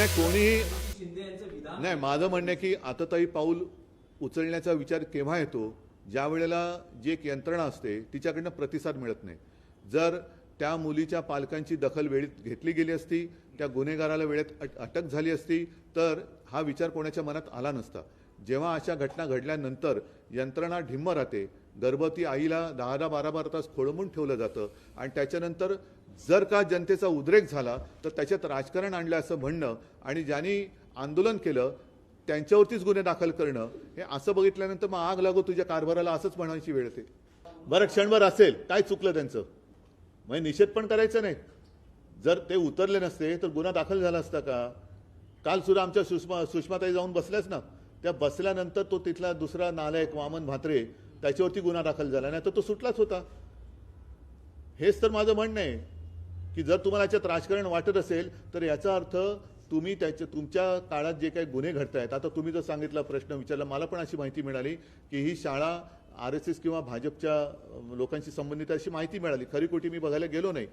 नाही विधान नाही माझं म्हणणं आहे की आताताई पाऊल उचलण्याचा विचार केव्हा येतो? ज्या वेळेला जी एक यंत्रणा असते तिच्याकडनं प्रतिसाद मिळत नाही. जर त्या मुलीच्या पालकांची दखल वेळेत घेतली गेली असती त्या गुन्हेगाराला वेळेत अट- अटक झाली असती तर हा विचार कोणाच्या मनात आला नसता. जेव्हा अशा घटना घडल्यानंतर यंत्रणा ढिम्म राहते गर्भवती आईला दहा दहा बारा बारा तास खोळंबून ठेवलं जातं. आणि त्याच्यानंतर जर का जनतेचा उद्रेक झाला तर त्याच्यात राजकारण आणलं असं म्हणणं आणि ज्यांनी आंदोलन केलं त्यांच्यावरतीच गुन्हे दाखल करणं हे असं बघितल्यानंतर मग आग लागो तुझ्या कारभाराला असंच म्हणायची वेळ येते. बरं क्षणभर असेल काय चुकलं त्यांचं? म्हणजे निषेध पण करायचं नाही. जर ते उतरले नसते तर गुन्हा दाखल झाला असता का? काल सुद्धा आमच्या सुषमा सुषमाताई जाऊन बसल्याच ना. त्या बसल्यानंतर तो तिथला दुसरा नालायक वामन म्हात्रे त्याच्यावरती गुन्हा दाखल झाला. नाही तर तो सुटलाच होता. हेच तर माझं म्हणणं आहे की जर तुम्हाला याच्यात राजकारण वाटत असेल तर याचा अर्थ तुम्ही त्याच्या तुमच्या काळात जे काही गुन्हे घडत आहेत आता तुम्ही जर सांगितला प्रश्न विचारला मला पण अशी माहिती मिळाली की ही शाळा आर एस एस किंवा भाजपच्या लोकांशी संबंधित अशी माहिती मिळाली. खरी खोटी मी बघायला गेलो नाही.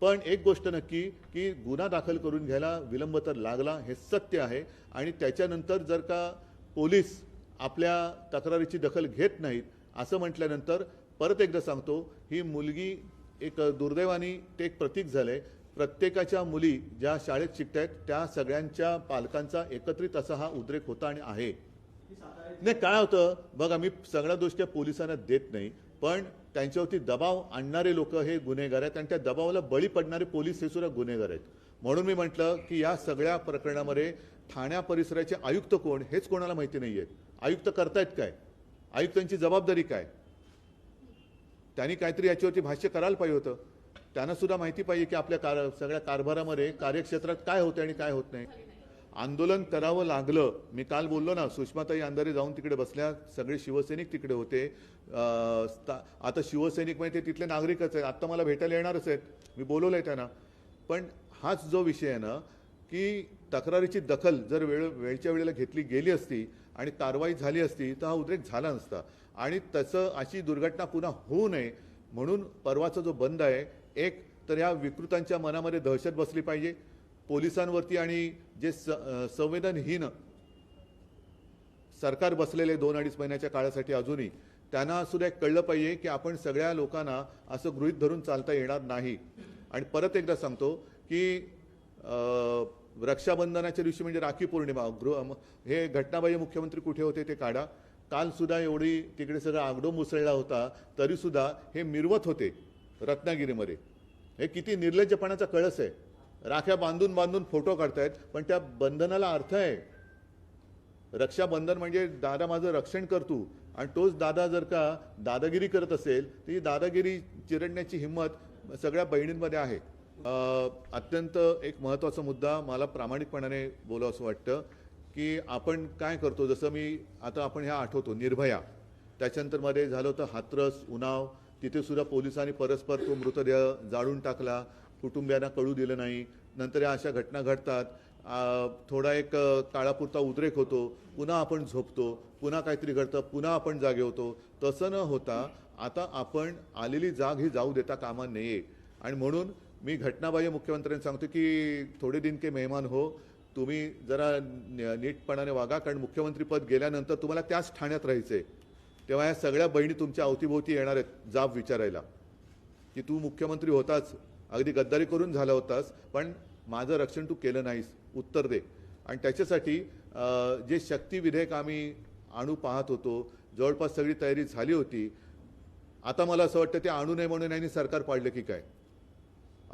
पण एक गोष्ट नक्की की गुन्हा दाखल करून घ्यायला विलंब तर लागला हे सत्य आहे. आणि त्याच्यानंतर जर का पोलीस आपल्या तक्रारीची दखल घेत नाहीत असं म्हटल्यानंतर परत एकदा सांगतो ही मुलगी एक दुर्दैवानी ते एक प्रतीक झालंय प्रत्येकाच्या मुली ज्या शाळेत शिकतायत त्या सगळ्यांच्या पालकांचा एकत्रित असा हा उद्रेक होता आणि आहे. नाही काय होतं बघ आम्ही सगळ्या गोष्टी पोलिसांना देत नाही पण त्यांच्यावरती दबाव आणणारे लोक हे गुन्हेगार आहेत आणि त्या दबावाला बळी पडणारे पोलीस हे सुद्धा गुन्हेगार आहेत. म्हणून मी म्हटलं की या सगळ्या प्रकरणामध्ये ठाण्या परिसराचे आयुक्त कोण हेच कोणाला माहिती नाही आहेत आयुक्त करतायत काय? आयुक्तांची जबाबदारी काय? त्यांनी काहीतरी याच्यावरती भाष्य करायला पाहिजे होतं. त्यांना सुद्धा माहिती पाहिजे की आपल्या कार सगळ्या कारभारामध्ये कार्यक्षेत्रात काय होतं आणि काय होत नाही. आंदोलन करावं लागलं. मी काल बोललो ना सुषमाताई अंधारे जाऊन तिकडे बसल्या सगळे शिवसैनिक तिकडे होते. आता शिवसैनिक म्हणजे ते तिथले नागरिकच आहेत. आत्ता मला भेटायला येणारच आहेत. मी बोलवलं आहे त्यांना. पण हाच जो विषय आहे ना की तक्रारीची दखल जर वेळ वेळच्या वेळेला घेतली गेली असती आणि कारवाई झाली असती तर हा उद्रेक झाला नसता. आणि तसं अशी दुर्घटना पुन्हा होऊ नये म्हणून परवाचा जो बंद आहे एक तर ह्या विकृतांच्या मनामध्ये दहशत बसली पाहिजे. पोलिसांवरती आणि जे स संवेदनहीन सरकार बसलेले दोन अडीच महिन्याच्या काळासाठी अजूनही त्यांना सुद्धा एक कळलं पाहिजे की आपण सगळ्या लोकांना असं गृहित धरून चालता येणार नाही. आणि परत एकदा सांगतो की रक्षाबंधनाच्या दिवशी म्हणजे राखी पौर्णिमा गृह हे घटनाबाह्य मुख्यमंत्री कुठे होते ते काढा. कालसुद्धा एवढी तिकडे सगळा आगडो मुसळला होता तरीसुद्धा हे मिरवत होते रत्नागिरीमध्ये. हे किती निर्लज्जपणाचा कळस आहे. राख्या बांधून बांधून फोटो काढतायत पण त्या बंधनाला अर्थ आहे. रक्षाबंधन म्हणजे दादा माझं रक्षण करतो आणि तोच दादा जर का दादागिरी करत असेल तर ही दादागिरी चिरडण्याची हिंमत सगळ्या बहिणींमध्ये आहे. अत्यंत एक महत्त्वाचा मुद्दा मला प्रामाणिकपणाने बोलावं असं वाटतं की आपण काय करतो? जसं मी आता आपण ह्या आठवतो निर्भया. त्याच्यानंतरमध्ये झालं होतं हातरस उन्हाव तिथे सुद्धा पोलिसांनी परस्पर तो मृतदेह जाळून टाकला. कुटुंबियांना कळू दिलं नाही. नंतर या अशा घटना घडतात. थोडा एक काळापुरता उद्रेक होतो. पुन्हा आपण झोपतो. पुन्हा काहीतरी घडतं. पुन्हा आपण जागे होतो. तसं न होता आता आपण आलेली जाग ही जाऊ देता कामा नये. आणि म्हणून मी घटनाबाह्य मुख्यमंत्र्यांनी सांगतो की थोडे दिन के मेहमान हो तुम्ही जरा नीटपणाने वागा कारण मुख्यमंत्रीपद गेल्यानंतर तुम्हाला त्याच ठाण्यात राहायचं आहे तेव्हा या सगळ्या बहिणी तुमच्या अवतीभोवती येणार आहेत जाब विचारायला. की तू मुख्यमंत्री होताच अगदी गद्दारी करून झाला होतास पण माझं रक्षण तू केलं नाहीस उत्तर दे. आणि त्याच्यासाठी जे शक्ती विधेयक आम्ही आणू पाहत होतो जवळपास सगळी तयारी झाली होती आता मला असं वाटतं ते आणू नये म्हणून यांनी सरकार पाडलं की काय?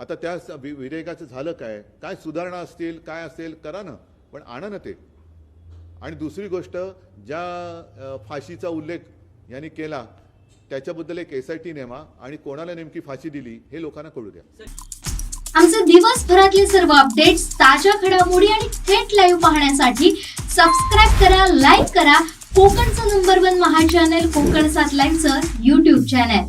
आता त्या विधेयकाचं झालं काय? काय सुधारणा असतील काय असेल करा ना. पण आणा ना ते. आणि दुसरी गोष्ट ज्या फाशीचा उल्लेख यांनी केला त्याच्याबद्दल एक एस आय टी नेमा आणि कोणाला नेमकी फाशी दिली हे लोकांना कळू द्या. आमचे दिवसभरातले सर्व अपडेट्स ताज्या घडामोडी आणि थेट लाईव्ह पाहण्यासाठी सबस्क्राईब करा लाईक करा. कोकणचं number one Maha channel Konkan सात लाईव्हचं युट्यूब चॅनल